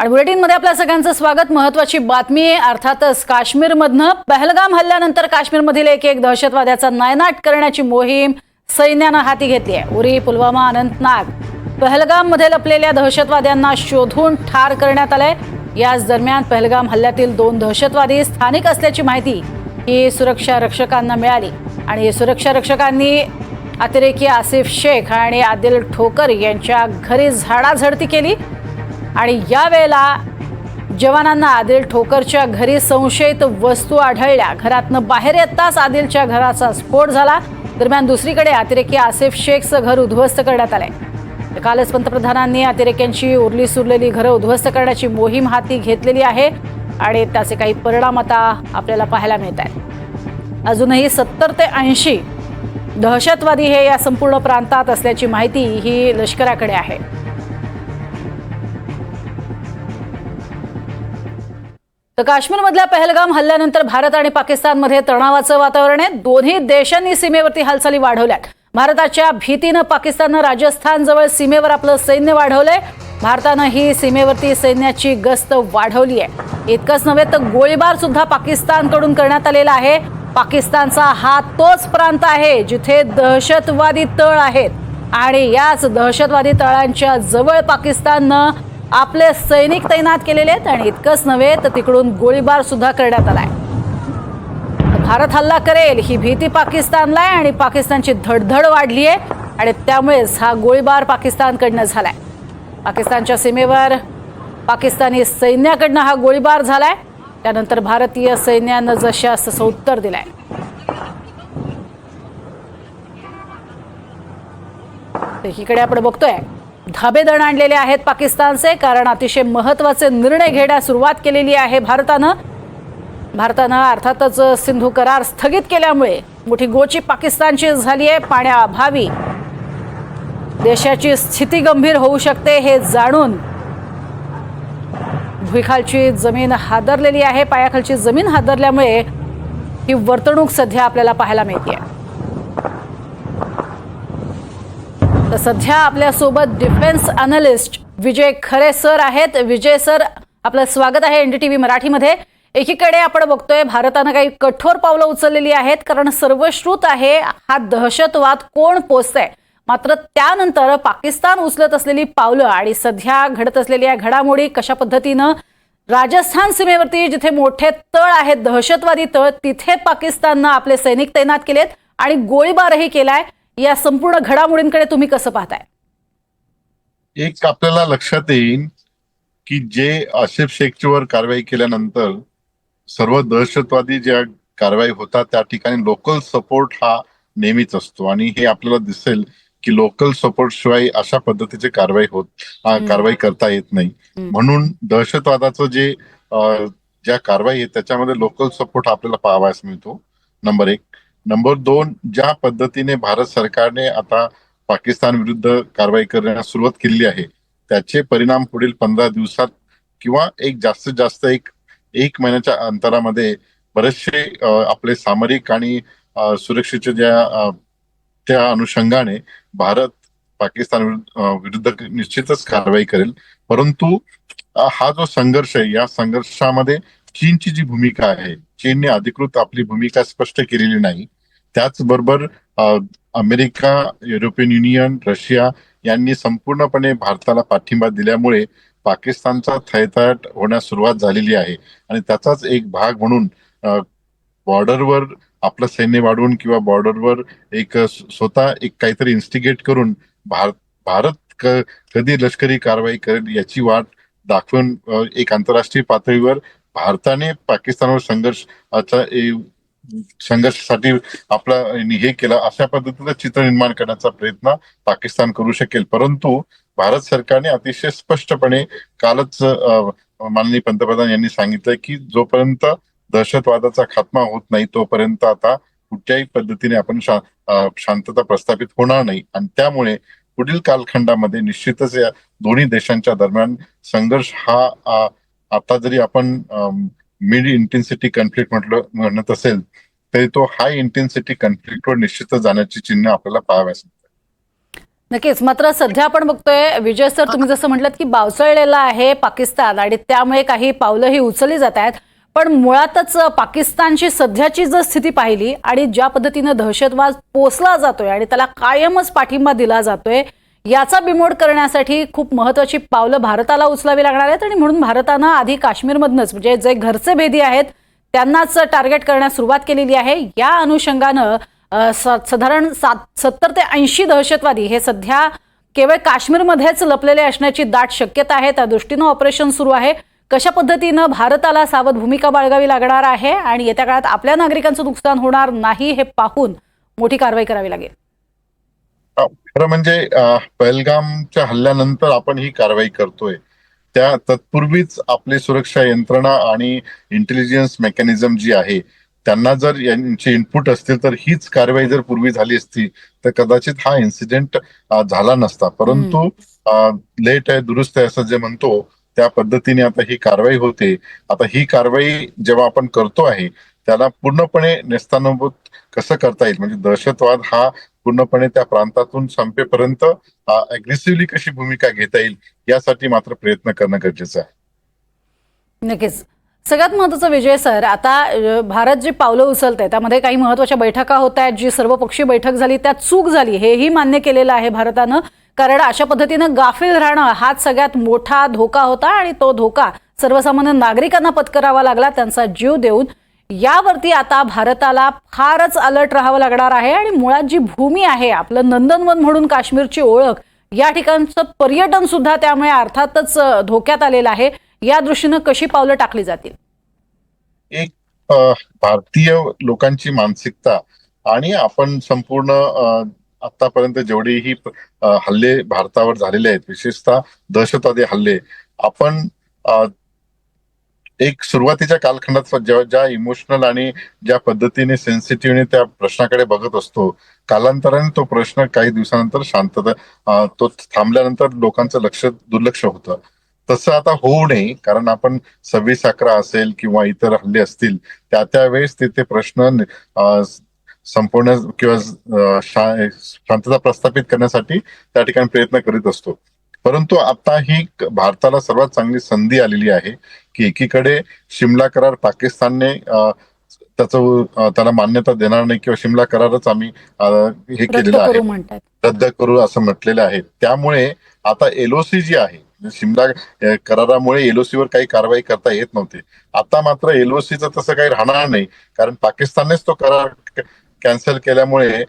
आणि बुलेटिनमध्ये आपल्या सगळ्यांचं स्वागत. महत्वाची बातमी आहे. अर्थातच काश्मीरमधनं पहलगाम हल्ल्यानंतर काश्मीरमधील एक एक दहशतवाद्याचा नायनाट करण्याची मोहीम सैन्यानं हाती घेतली आहे. उरी पुलवामा अनंतनाग पहलगाममध्ये लपलेल्या दहशतवाद्यांना शोधून ठार करण्यात आलंय. याच दरम्यान पहलगाम हल्ल्यातील दोन दहशतवादी स्थानिक असल्याची माहिती ही सुरक्षा रक्षकांना मिळाली. आणि सुरक्षा रक्षकांनी अतिरेकी आसिफ शेख आणि आदिल ठोकर यांच्या घरी झाडाझडती केली. आणि यावेळेला जवानांना आदिल ठोकरच्या घरी संशयित वस्तू आढळल्या. घरातनं बाहेर येताच आदिलच्या घराचा स्फोट झाला. दरम्यान दुसरीकडे अतिरेकी आसिफ शेखचं घर उद्ध्वस्त करण्यात आलंय. कालच पंतप्रधानांनी अतिरेक्यांची उरली सुरलेली घरं उद्ध्वस्त करण्याची मोहीम हाती घेतलेली आहे आणि त्याचे काही परिणाम आता आपल्याला पाहायला मिळत आहेत. अजूनही सत्तर ते ऐंशी दहशतवादी हे या संपूर्ण प्रांतात असल्याची माहिती ही लष्कराकडे आहे. तर काश्मीरमधल्या पहलगाम हल्ल्यानंतर भारत आणि पाकिस्तानमध्ये तणावाचं वातावरण आहे. दोन्ही देशांनी सीमेवरती हालचाली वाढवल्यात. भारताच्या भीतीनं पाकिस्ताननं राजस्थानजवळ सीमेवर आपलं सैन्य वाढवलंय. भारतानं ही सीमेवरती सैन्याची गस्त वाढवली आहे इतकंच नव्हे तर गोळीबार सुद्धा पाकिस्तानकडून करण्यात आलेला आहे. पाकिस्तानचा हा तोच प्रांत आहे जिथे दहशतवादी तळ आहेत. आणि याच दहशतवादी तळांच्या जवळ पाकिस्ताननं आपले सैनिक तैनात केलेले आहेत आणि इतकंच नव्हे तर तिकडून गोळीबार सुद्धा करण्यात आलाय. भारत हल्ला करेल ही भीती पाकिस्तानला आहे आणि पाकिस्तानची धडधड वाढली आहे आणि त्यामुळेच हा गोळीबार पाकिस्तानकडनं झालाय. पाकिस्तानच्या सीमेवर पाकिस्तानी सैन्याकडनं हा गोळीबार झालाय. त्यानंतर भारतीय सैन्यानं जशास तसं उत्तर दिलंय. तर इकडे आपण बघतोय. धाबेदण आणलेले आहेत पाकिस्तानचे कारण अतिशय महत्त्वाचे निर्णय घेण्यास सुरुवात केलेली आहे भारतानं. भारतानं अर्थातच सिंधू करार स्थगित केल्यामुळे मोठी गोची पाकिस्तानची झाली आहे पाण्याअभावी देशाची स्थिती गंभीर होऊ शकते हे जाणून भुईखालची जमीन हादरलेली आहे. पायाखालची जमीन हादरल्यामुळे ही वर्तणूक सध्या आपल्याला पाहायला मिळते तर सध्या आपल्यासोबत defence analyst Vijay Khare sir आहेत. विजय सर आपलं स्वागत आहे एनडीटीव्ही मराठीमध्ये. एकीकडे आपण बघतोय भारतानं काही कठोर पावलं उचललेली आहेत कारण सर्वश्रुत आहे हा दहशतवाद कोण पोचतंय मात्र त्यानंतर पाकिस्तान उचलत असलेली पावलं आणि सध्या घडत असलेल्या घडामोडी कशा पद्धतीनं राजस्थान सीमेवरती जिथे मोठे तळ आहेत दहशतवादी तळ तिथे पाकिस्ताननं आपले सैनिक तैनात केलेत आणि गोळीबारही केलाय. या संपूर्ण घडामोडींकडे तुम्ही कसं पाहताय? एक आपल्याला लक्षात येईल की जे आसिफ शेखच्यावर कारवाई केल्यानंतर सर्व दहशतवादी ज्या कारवाई होतात त्या ठिकाणी लोकल सपोर्ट हा नेहमीच असतो. आणि हे आपल्याला दिसेल की लोकल सपोर्ट शिवाय अशा पद्धतीची कारवाई होत. कारवाई करता येत नाही. म्हणून दहशतवादाचं जे ज्या कारवाई आहे त्याच्यामध्ये लोकल सपोर्ट आपल्याला पाहावयास मिळतो. नंबर एक. नंबर दोन ज्या पद्धतीने भारत सरकारने आता पाकिस्तान विरुद्ध कारवाई करण्यास सुरुवात केलेली आहे त्याचे परिणाम पुढील पंधरा दिवसात किंवा एक जास्तीत जास्त एक एक महिन्याच्या अंतरामध्ये बरेचसे आपले सामरिक आणि सुरक्षेच्या ज्या त्या अनुषंगाने भारत पाकिस्तान विरुद्ध निश्चितच कारवाई करेल. परंतु हा जो संघर्ष आहे या संघर्षामध्ये चीनची जी भूमिका आहे चीनने अधिकृत आपली भूमिका स्पष्ट केलेली नाही. त्याचबरोबर अमेरिका युरोपियन युनियन रशिया यांनी संपूर्णपणे भारताला पाठिंबा दिल्यामुळे पाकिस्तानचा थैताट होण्यास सुरुवात झालेली आहे. आणि त्याचाच एक भाग म्हणून बॉर्डरवर आपलं सैन्य वाढवून किंवा बॉर्डरवर एक स्वतः एक काहीतरी इन्स्टिगेट करून भारत भारत क- कधी लष्करी कारवाई करेल याची वाट दाखवून एक आंतरराष्ट्रीय पातळीवर भारताने पाकिस्तानवर संघर्षाचा ए- संघर्षासाठी आपला हे केला अशा पद्धतीचं चित्र निर्माण करण्याचा प्रयत्न पाकिस्तान करू शकेल. परंतु भारत सरकारने अतिशय स्पष्टपणे कालच माननीय पंतप्रधान यांनी सांगितलं की जोपर्यंत दहशतवादाचा खात्मा होत नाही तोपर्यंत आता कुठल्याही पद्धतीने आपण शा- शांतता प्रस्थापित होणार नाही. आणि त्यामुळे पुढील कालखंडामध्ये निश्चितच या दोन्ही देशांच्या दरम्यान संघर्ष हा आता जरी आपण मिड इंटेन्सिटी कन्फ्लिक्ट म्हटलं म्हणत असेल तरी तो हाय इंटेन्सिटी कन्फ्लिक्टवर निश्चितच जाण्याची चिन्ह आपल्याला पाहाव्यास. नक्कीच. मात्र सध्या आपण बघतोय विजय सर तुम्ही जसं म्हटलं की बावचळलेला आहे पाकिस्तान आणि त्यामुळे काही पावलं ही उचलली जात आहेत. पण मुळातच पाकिस्तानची सध्याची जर स्थिती पाहिली आणि ज्या पद्धतीनं दहशतवाद पोचला जातोय आणि त्याला कायमच पाठिंबा दिला जातोय याचा बिमोड करण्यासाठी खूप महत्वाची पावलं भारताला उचलावी लागणार आहेत आणि म्हणून भारतानं आधी काश्मीरमधनंच म्हणजे जे घरचे भेदी आहेत त्यांनाच टार्गेट करण्यास सुरुवात केलेली आहे. या अनुषंगानं साधारण सात सत्तर ते ऐंशी दहशतवादी हे सध्या केवळ काश्मीरमध्येच लपलेले असण्याची दाट शक्यता आहे. त्या दृष्टीनं ऑपरेशन सुरू आहे. कशा पद्धतीनं भारताला सावध भूमिका बाळगावी लागणार आहे आणि येत्या काळात आपल्या नागरिकांचं नुकसान होणार नाही हे पाहून मोठी कारवाई करावी लागेल. खरं म्हणजे पहलगामच्या हल्ल्यानंतर आपण ही कारवाई करतोय. त्या तत्पूर्वीच आपली सुरक्षा यंत्रणा आणि इंटेलिजन्स मेकॅनिझम जी आहे त्यांना जर यांचे इनपुट असतील तर हीच कारवाई जर पूर्वी झाली असती तर कदाचित हा इन्सिडेंट झाला नसता. परंतु लेट आहे दुरुस्त आहे असं जे म्हणतो त्या पद्धतीने आता ही कारवाई होते. आता ही कारवाई जेव्हा आपण करतो आहे त्याला पूर्णपणे नेस्तानभूत कसं करता येईल? म्हणजे दहशतवाद हा पूर्णपणे त्या प्रांतातून संपेपर्यंत अग्रेसिव्हली कशी भूमिका घेता येईल यासाठी मात्र प्रयत्न करणं गरजेचं आहे. नक्कीच. सगळ्यात महत्वाचं विजय सर आता भारत जी पावलं उचलते त्यामध्ये काही महत्त्वाच्या बैठका होत आहेत जी सर्वपक्षीय बैठक झाली त्यात चूक झाली हेही मान्य केलेलं आहे भारतानं. कारण अशा पद्धतीनं गाफील राहणं हाच सगळ्यात मोठा धोका होता आणि तो धोका सर्वसामान्य नागरिकांना पत्करावा लागला त्यांचा जीव देऊन. यावरती आता भारताला फारच अलर्ट राहावं लागणार आहे आणि मुळात जी भूमी आहे आपलं नंदनवन म्हणून काश्मीरची ओळख या ठिकाणचं पर्यटन सुद्धा त्यामुळे अर्थातच धोक्यात आलेलं आहे. या दृष्टीनं कशी पावलं टाकली जातील? एक भारतीय लोकांची मानसिकता आणि आपण संपूर्ण आतापर्यंत जेवढेही हल्ले भारतावर झालेले आहेत विशेषतः दहशतवादी हल्ले आपण एक सुरुवातीच्या कालखंडात ज्या ज्या इमोशनल आणि ज्या पद्धतीने सेन्सिटिव्हने त्या प्रश्नाकडे बघत असतो कालांतराने तो प्रश्न काही दिवसानंतर शांतता तो थांबल्यानंतर लोकांचं लक्ष दुर्लक्ष होतं. तसं आता होऊ नये कारण आपण सव्वीस अकरा असेल किंवा इतर हल्ले असतील त्या त्यावेळेस तिथे प्रश्न संपूर्ण किंवा शांतता प्रस्थापित करण्यासाठी त्या ठिकाणी प्रयत्न करीत असतो. परंतु आता ही भारताला सर्वात चांगली संधी आलेली आहे की एकीकडे शिमला करार पाकिस्तानने त्याचं त्याला मान्यता देणार नाही किंवा शिमला करारच आम्ही हे केलेलं आहे. रद्द करू असं म्हटलेलं आहे. त्यामुळे आता एलओसी जी आहे शिमला करारामुळे एलओसी वर काही कारवाई करता येत नव्हती. आता मात्र एलओसीचं तसं काही राहणार नाही कारण पाकिस्ताननेच तो करार कॅन्सल केल्यामुळे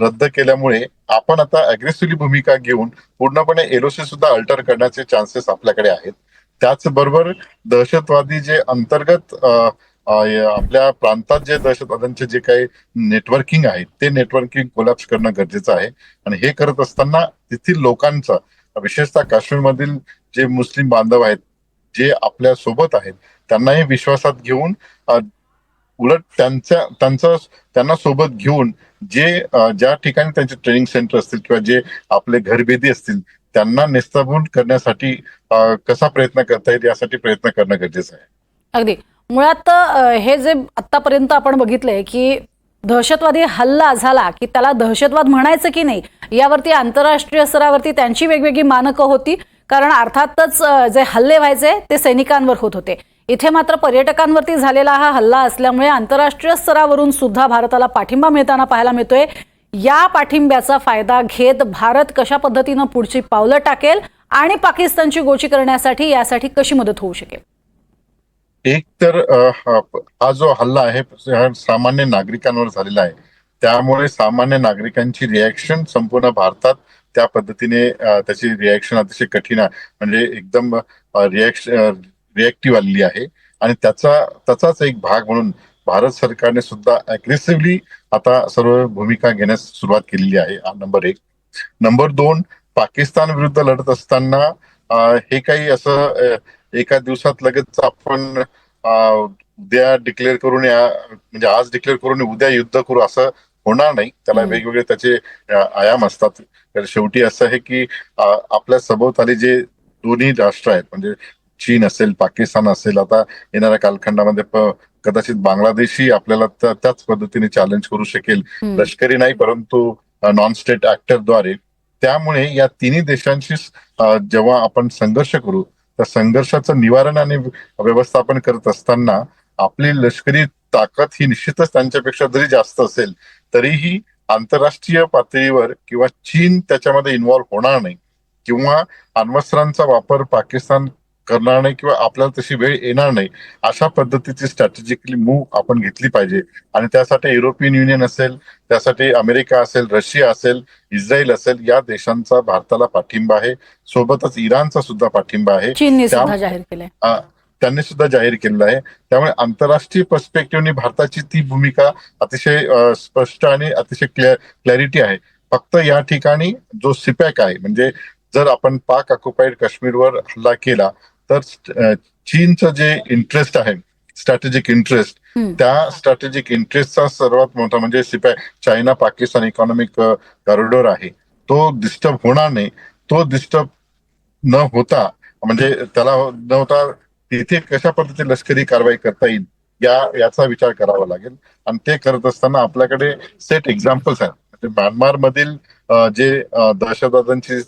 रद्द केल्यामुळे आपण आता अग्रेसिव्हली भूमिका घेऊन पूर्णपणे एलओसी सुद्धा अल्टर करण्याचे चान्सेस आपल्याकडे आहेत. त्याचबरोबर दहशतवादी जे अंतर्गत आपल्या प्रांतात जे दहशतवाद्यांचे जे काही नेटवर्किंग आहे ते नेटवर्किंग कोलॅप्स करणं गरजेचं आहे. आणि हे करत असताना तेथील लोकांचा विशेषतः काश्मीरमधील जे मुस्लिम बांधव आहेत जे आपल्यासोबत आहेत त्यांनाही विश्वासात घेऊन उलट त्यांच्या त्यांचं त्यांना सोबत घेऊन जे ज्या ठिकाणी त्यांचे ट्रेनिंग सेंटर असतील किंवा जे आपले घरभेदी असतील त्यांना नेस्तभूत करण्यासाठी कसा प्रयत्न करता येईल यासाठी प्रयत्न करणं गरजेचं आहे. अगदी. मुळात हे जे आतापर्यंत आपण बघितलंय की दहशतवादी हल्ला झाला की त्याला दहशतवाद म्हणायचं की नाही यावरती आंतरराष्ट्रीय स्तरावरती त्यांची वेगवेगळी मानकं होती. कारण अर्थातच जे हल्ले व्हायचे ते सैनिकांवर होत होते. इथे मात्र पर्यटकांवरती झालेला हा हल्ला असल्यामुळे आंतरराष्ट्रीय स्तरावरून सुद्धा भारताला पाठिंबा मिळताना पाहायला मिळतोय. या पाठिंब्याचा फायदा घेत भारत कशा पद्धतीनं पुढची पावलं टाकेल आणि पाकिस्तानची गोची करण्यासाठी यासाठी कशी मदत होऊ शकेल? एक तर हा- जो हल्ला आहे सामान्य नागरिकांवर झालेला आहे. त्यामुळे सामान्य नागरिकांची रिॲक्शन संपूर्ण भारतात त्या पद्धतीने त्याची रिॲक्शन अतिशय कठीण आहे. म्हणजे एकदम रिॲक्शन रिॲक्टिव्ह आलेली आहे. आणि त्याचा त्याचाच एक भाग म्हणून भारत सरकारने सुद्धा अग्रेसिव्हली आता सर्व भूमिका घेण्यास सुरुवात केलेली आहे. हा नंबर एक. नंबर दोन पाकिस्तान विरुद्ध लढत असताना हे काही असं एका दिवसात लगेच आपण उद्या डिक्लेअर करून या म्हणजे आज डिक्लेअर करून उद्या युद्ध करू असं होणार नाही. त्याला. वेगवेगळे त्याचे आयाम असतात. तर शेवटी असं आहे की आपल्या सभोवताली जे दोन्ही राष्ट्र आहेत म्हणजे चीन असेल पाकिस्तान असेल आता येणाऱ्या कालखंडामध्ये कदाचित बांगलादेशही आपल्याला त्या- त्याच पद्धतीने चॅलेंज करू शकेल. लष्करी नाही परंतु नॉन स्टेट ऍक्टरद्वारे त्यामुळे या तिन्ही देशांशी जेव्हा आपण संघर्ष करू त्या संघर्षाचं निवारण आणि व्यवस्थापन करत असताना आपली लष्करी ताकद ही निश्चितच त्यांच्यापेक्षा जरी जास्त असेल तरीही आंतरराष्ट्रीय पातळीवर किंवा चीन त्याच्यामध्ये इन्व्हॉल्व्ह होणार नाही. किंवा अण्वस्त्रांचा वापर पाकिस्तान करणार नाही किंवा आपल्याला तशी वेळ येणार नाही अशा पद्धतीची स्ट्रॅटेजिकली मूव्ह आपण घेतली पाहिजे. आणि त्यासाठी युरोपियन युनियन असेल त्यासाठी अमेरिका असेल रशिया असेल इस्रायल असेल या देशांचा भारताला पाठिंबा आहे. सोबतच इराणचा सुद्धा पाठिंबा आहे. त्यांनी सुद्धा जाहीर केलेलं आहे. त्यामुळे आंतरराष्ट्रीय पर्स्पेक्टिव्हनी भारताची ती भूमिका अतिशय स्पष्ट आणि अतिशय क्लॅरिटी आहे. फक्त या ठिकाणी जो सिपॅक आहे म्हणजे जर आपण पाक ऑक्युपाईड काश्मीरवर हल्ला केला तर चीनचं जे इंटरेस्ट आहे स्ट्रॅटेजिक इंटरेस्ट. त्या स्ट्रॅटेजिक इंटरेस्टचा सर्वात मोठा म्हणजे CPEC China Pakistan economic corridor आहे. तो डिस्टर्ब होणार नाही. तो डिस्टर्ब न होता म्हणजे त्याला न होता तिथे कशा पद्धतीने लष्करी कारवाई करता येईल या याचा विचार करावा लागेल. आणि ते करत असताना आपल्याकडे सेट एक्झाम्पल्स आहेत. म्हणजे म्यानमार मधील जे दहशतवाद्यांची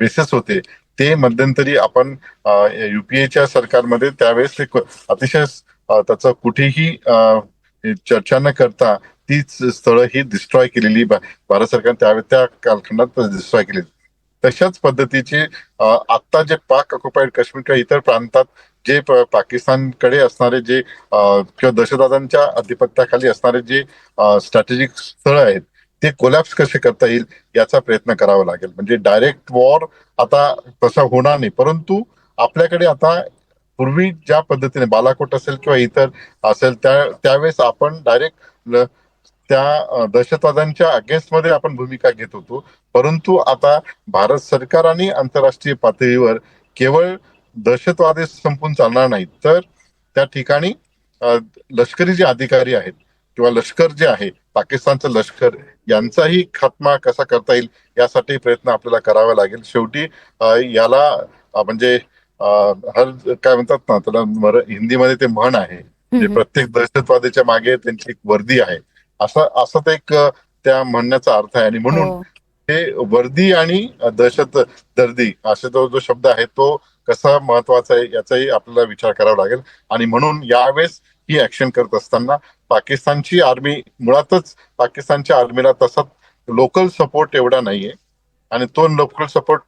बेसिस होते ते मध्यंतरी आपण युपीएच्या सरकारमध्ये त्यावेळेस ते अतिशय अ, त्याचं कुठेही चर्चा न करता तीच स्थळं ही डिस्ट्रॉय केलेली भारत सरकार त्यावेळेस त्या कालखंडात डिस्ट्रॉय केलेली. तशाच पद्धतीचे आता जे पाक ऑक्युपाईड काश्मीर किंवा इतर प्रांतात जे पाकिस्तानकडे असणारे जे किंवा दहशतवाद्यांच्या अधिपत्याखाली असणारे जे स्ट्रॅटेजिक स्थळ आहेत ते कोलॅप्स कसे करता येईल याचा प्रयत्न करावा लागेल. म्हणजे डायरेक्ट वॉर आता तसा होणार नाही. परंतु आपल्याकडे आता पूर्वी ज्या पद्धतीने बालाकोट असेल किंवा इतर असेल त्या त्यावेळेस आपण डायरेक्ट त्या दहशतवाद्यांच्या अगेन्स्टमध्ये आपण भूमिका घेत होतो. परंतु आता भारत सरकार आणि आंतरराष्ट्रीय पातळीवर केवळ दहशतवादी संपून चालणार नाही तर त्या ठिकाणी लष्करी जे अधिकारी आहेत किंवा लष्कर जे आहे पाकिस्तानचं लष्कर यांचाही खात्मा कसा करता येईल यासाठी प्रयत्न आपल्याला करावा लागेल. शेवटी याला म्हणजे हर काय म्हणतात ना त्याला मर- हिंदीमध्ये ते म्हण आहे. म्हणजे. प्रत्येक दहशतवादीच्या मागे त्यांची एक वर्दी आहे. असं असं ते एक त्या म्हणण्याचा अर्थ आहे. आणि म्हणून हो. हे वर्दी आणि दहशत दर्दी असे तो जो शब्द आहे तो कसा महत्त्वाचा आहे याचाही आपल्याला विचार करावा लागेल. आणि म्हणून यावेळेस ही ऍक्शन करत असताना पाकिस्तानची आर्मी मुळातच पाकिस्तानच्या आर्मीला तसा लोकल सपोर्ट एवढा नाहीये. आणि तो लोकल सपोर्ट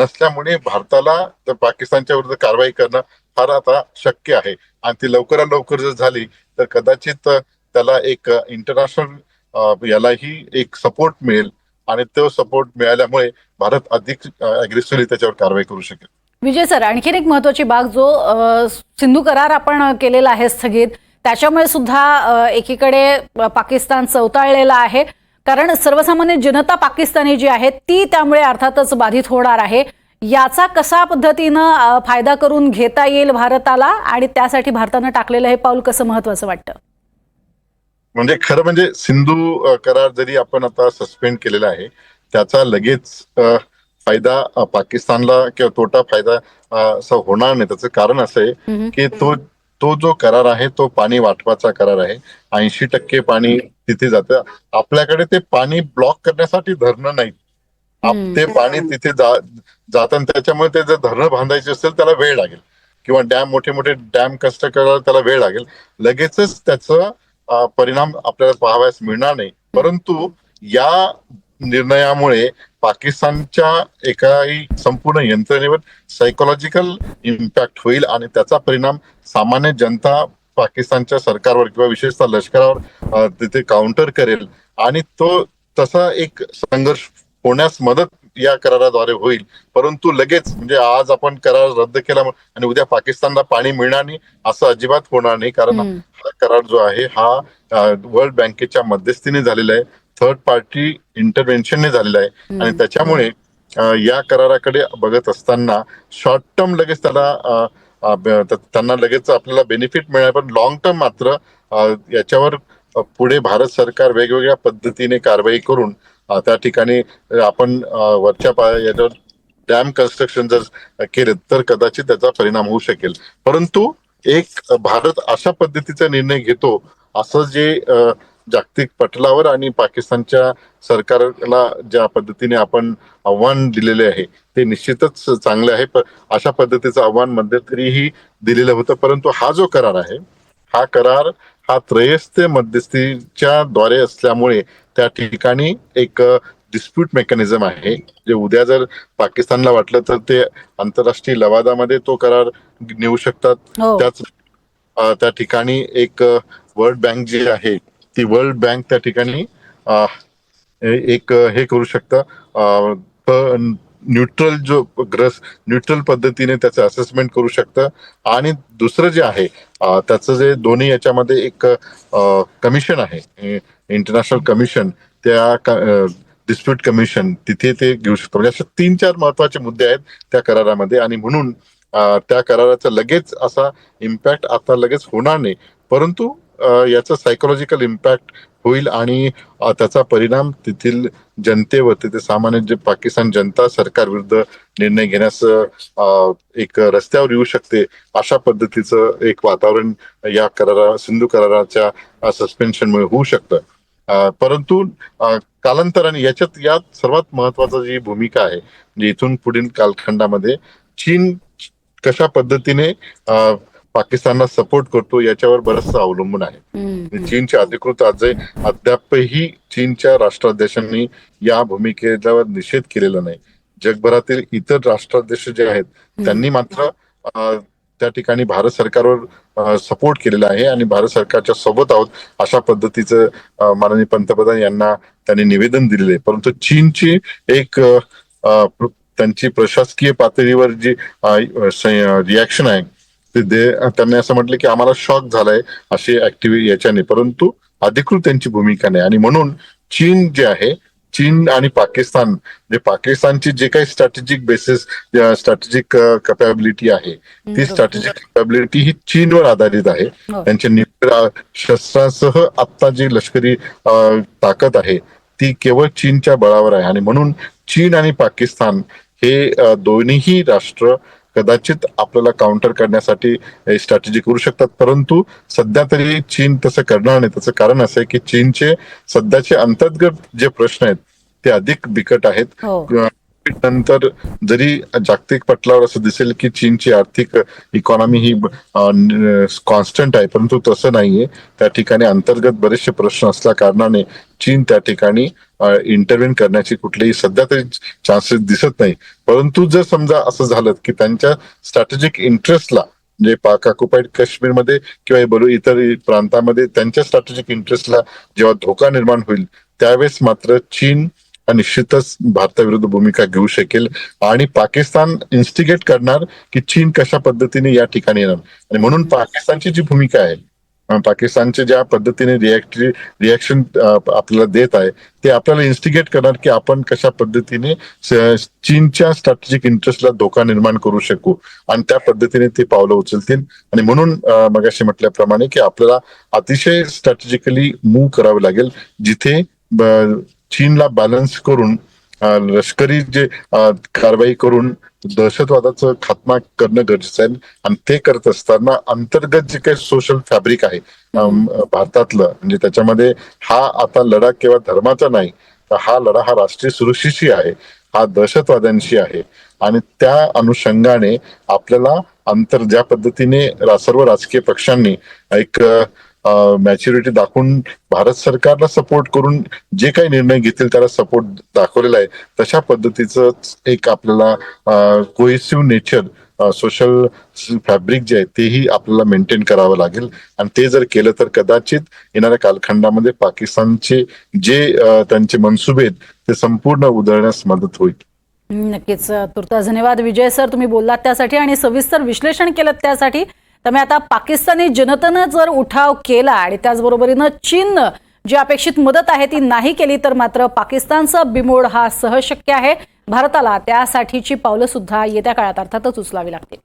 नसल्यामुळे भारताला पाकिस्तानच्या विरुद्ध कारवाई करणं फार आता शक्य आहे. आणि ती लवकरात लवकर जर झाली तर कदाचित त्याला एक इंटरनॅशनल यालाही एक सपोर्ट मिळेल. आणि तो सपोर्ट मिळाल्यामुळे भारत अधिक अग्रेसिव्हली त्याच्यावर कारवाई करू शकेल. विजय सर आणखीन एक महत्वाची बाग जो सिंधू करार आपण केलेला आहे स्थगित त्याच्यामुळे सुद्धा एकीकडे पाकिस्तान चवताळलेला आहे. कारण सर्वसामान्य जनता पाकिस्तानी जी आहे ती त्यामुळे अर्थातच बाधित होणार आहे. याचा कसा पद्धतीनं फायदा करून घेता येईल भारताला आणि त्यासाठी भारतानं टाकलेलं हे पाऊल कसं महत्वाचं वाटतं? म्हणजे खरं म्हणजे सिंधू करार जरी आपण आता सस्पेंड केलेला आहे त्याचा लगेच फायदा पाकिस्तानला किंवा तोटा फायदा असं होणार नाही. त्याचं कारण असं आहे. की तो तो जो करार आहे तो पाणी वाटपाचा करार आहे. ऐंशी टक्के पाणी तिथे जातं. आपल्याकडे ते पाणी ब्लॉक करण्यासाठी धरणं हम्म. ते पाणी तिथे जातं त्याच्यामुळे ते जर धरणं बांधायचे असेल त्याला वेळ लागेल. किंवा डॅम मोठे मोठे डॅम कष्ट करायला त्याला वेळ लागेल. लगेचच त्याचं परिणाम आपल्याला पाहावयास मिळणार नाही. परंतु या निर्णयामुळे पाकिस्तानच्या एकाही संपूर्ण यंत्रणेवर सायकोलॉजिकल इम्पॅक्ट होईल आणि त्याचा परिणाम सामान्य जनता पाकिस्तानच्या सरकारवर किंवा विशेषतः लष्करावर तिथे काउंटर करेल. आणि तो तसा एक संघर्ष होण्यास मदत या कराराद्वारे होईल. परंतु लगेच म्हणजे आज आपण करार रद्द केला आणि उद्या पाकिस्तानला पाणी मिळणार नाही असं अजिबात होणार नाही. कारण. हा करार जो आहे हा वर्ल्ड बँकेच्या मध्यस्थीने झालेला आहे. थर्ड पार्टी इंटरव्हेन्शनने झालेला आहे आणि. त्याच्यामुळे या कराराकडे बघत असताना शॉर्ट टर्म लगेच त्याला त्यांना लगेच आपल्याला बेनिफिट मिळणार पण लॉंग टर्म मात्र याच्यावर पुढे भारत सरकार वेगवेगळ्या पद्धतीने कारवाई करून त्या ठिकाणी आपण वरच्या याच्यावर डॅम कन्स्ट्रक्शन जर केले तर कदाचित त्याचा परिणाम होऊ शकेल परंतु एक भारत अशा पद्धतीचा निर्णय घेतो असं जे जागतिक पटलावर आणि पाकिस्तानच्या सरकारला ज्या पद्धतीने आपण आव्हान दिलेले आहे ते निश्चितच चांगले आहे. अशा पद्धतीचं आव्हान मध्यंतरीही दिलेलं होतं. परंतु हा जो करार आहे हा करार हा त्रयस्थ मध्यस्थीच्या द्वारे असल्यामुळे त्या ठिकाणी एक डिस्प्यूट मेकॅनिझम आहे. जे उद्या जर पाकिस्तानला वाटलं तर ते आंतरराष्ट्रीय लवादामध्ये तो करार नेऊ शकतात. हो. त्याच त्या ठिकाणी एक वर्ल्ड बँक जी आहे ती वर्ल्ड बँक त्या ठिकाणी एक हे करू शकतं. न्यूट्रल जो ग्रस न्यूट्रल पद्धतीने त्याचं असेसमेंट करू शकतं. आणि दुसरं जे आहे त्याचं जे दोन्ही याच्यामध्ये एक कमिशन आहे इंटरनॅशनल कमिशन त्या डिस्प्यूट कमिशन तिथे ते घेऊ शकतो. म्हणजे असे तीन चार महत्त्वाचे मुद्दे आहेत त्या करारामध्ये. आणि म्हणून त्या कराराचा लगेच असा इम्पॅक्ट आता लगेच होणार नाही. परंतु याचा सायकोलॉजिकल इम्पॅक्ट होईल आणि त्याचा परिणाम तेथील जनतेवर तिथे सामान्य जे पाकिस्तान जनता सरकार विरुद्ध निर्णय घेण्यास एक रस्त्यावर येऊ शकते अशा पद्धतीचं एक वातावरण या करारा सिंधू कराराच्या सस्पेन्शनमुळे होऊ शकतं. परंतु कालांतराने याच्यात यात सर्वात महत्त्वाचा जी भूमिका आहे म्हणजे इथून पुढील कालखंडामध्ये चीन कशा पद्धतीने पाकिस्तानला सपोर्ट करतो याच्यावर बरंचसं अवलंबून आहे. चीनचे अधिकृत आज अद्यापही चीनच्या राष्ट्राध्यक्षांनी या भूमिकेवर निषेध केलेला नाही. जगभरातील इतर राष्ट्राध्यक्ष जे आहेत त्यांनी मात्र त्या ठिकाणी भारत सरकारवर सपोर्ट केलेला आहे आणि भारत सरकारच्या सोबत आहोत अशा पद्धतीचं माननीय पंतप्रधान यांना त्यांनी निवेदन दिलेलं आहे. परंतु चीनची एक त्यांची प्रशासकीय पातळीवर जी रिॲक्शन आहे ते दे- त्यांनी असं म्हटलं की आम्हाला शॉक झालाय अशी ऍक्टिव्हिटी याच्याने परंतु अधिकृत त्यांची भूमिका नाही. आणि म्हणून चीन जे आहे चीन आणि पाकिस्तान जे पाकिस्तानची जे काही स्ट्रॅटेजिक बेसिस स्ट्रॅटेजिक कपॅबिलिटी आहे ती. स्ट्रॅटेजिक कपॅबिलिटी ही चीनवर आधारित आहे. हो. त्यांच्या न्यूक्लिअर शस्त्रांसह आता जी लष्करी ताकद आहे ती केवळ चीनच्या बळावर आहे. आणि म्हणून चीन आणि पाकिस्तान हे दोन्हीही राष्ट्र कदाचित आपल्याला काउंटर करण्यासाठी स्ट्रॅटेजी करू शकतात. परंतु सध्या तरी चीन तसं करणार नाही. त्याचं कारण असं आहे की चीनचे सध्याचे अंतर्गत जे प्रश्न आहेत ते अधिक बिकट आहेत. हो. नंतर जरी जागतिक पटलावर असं दिसेल की चीनची आर्थिक इकॉनॉमी ही कॉन्स्टंट आहे परंतु तसं नाहीये. त्या ठिकाणी अंतर्गत बरेचसे प्रश्न असल्या कारणाने चीन त्या ठिकाणी इंटरव्हेन करण्याची कुठलीही सध्या तरी चान्सेस दिसत नाही. परंतु जर समजा असं झालं की त्यांच्या स्ट्रॅटेजिक इंटरेस्टला म्हणजे पाक ऑक्युपाईड काश्मीरमध्ये किंवा हे बोलू इतर प्रांतामध्ये त्यांच्या स्ट्रॅटेजिक इंटरेस्टला जेव्हा धोका निर्माण होईल त्यावेळेस मात्र चीन हा निश्चितच भारताविरुद्ध भूमिका घेऊ शकेल आणि पाकिस्तान इन्स्टिगेट करणार की चीन कशा पद्धतीने या ठिकाणी येणार. आणि म्हणून पाकिस्तानची जी भूमिका आहे पाकिस्तानचे ज्या पद्धतीने रिॲक्ट रिॲक्शन आपल्याला देत आहे ते आपल्याला इन्स्टिगेट करणार की आपण कशा पद्धतीने चीनच्या स्ट्रॅटेजिक इंटरेस्टला धोका निर्माण करू शकू. आणि त्या पद्धतीने ते पावलं उचलतील. आणि म्हणून मगाशी म्हटल्याप्रमाणे की आपल्याला अतिशय स्ट्रॅटेजिकली मूव्ह करावं लागेल जिथे चीनला बॅलन्स करून लष्करी जे कारवाई करून दहशतवादाचं खात्मा करणं गरजेचं आहे. आणि ते करत असताना अंतर्गत जे काही सोशल फॅब्रिक आहे भारतातलं म्हणजे त्याच्यामध्ये हा आता लढा केवळ धर्माचा नाही तर हा लढा हा राष्ट्रीय सुरक्षेशी आहे हा दहशतवाद्यांशी आहे. आणि त्या अनुषंगाने आपल्याला अंतर ज्या पद्धतीने सर्व राजकीय पक्षांनी एक मॅच्युरिटी दाखवून भारत सरकारला सपोर्ट करून जे काही निर्णय घेतील त्याला सपोर्ट दाखवलेला आहे. तशा पद्धतीचं एक आपल्याला कोहेसिव्ह नेचर सोशल फॅब्रिक जे आहे तेही आपल्याला मेंटेन करावं लागेल. आणि ते जर केलं तर कदाचित येणाऱ्या कालखंडामध्ये पाकिस्तानचे जे त्यांचे मनसुबे आहेत ते संपूर्ण उधळण्यास मदत होईल. नक्कीच. तुर्तास धन्यवाद. विजय सर तुम्ही बोललात त्यासाठी आणि सविस्तर विश्लेषण केलं त्यासाठी. त्यामुळे आता पाकिस्तानी जनतेनं जर उठाव केला आणि त्याचबरोबरीनं चीननं जी अपेक्षित मदत आहे ती नाही केली तर मात्र पाकिस्तानचा बिमोड हा सहशक्य आहे. भारताला त्यासाठीची पावलं सुद्धा येत्या काळात अर्थातच उचलावी लागतील.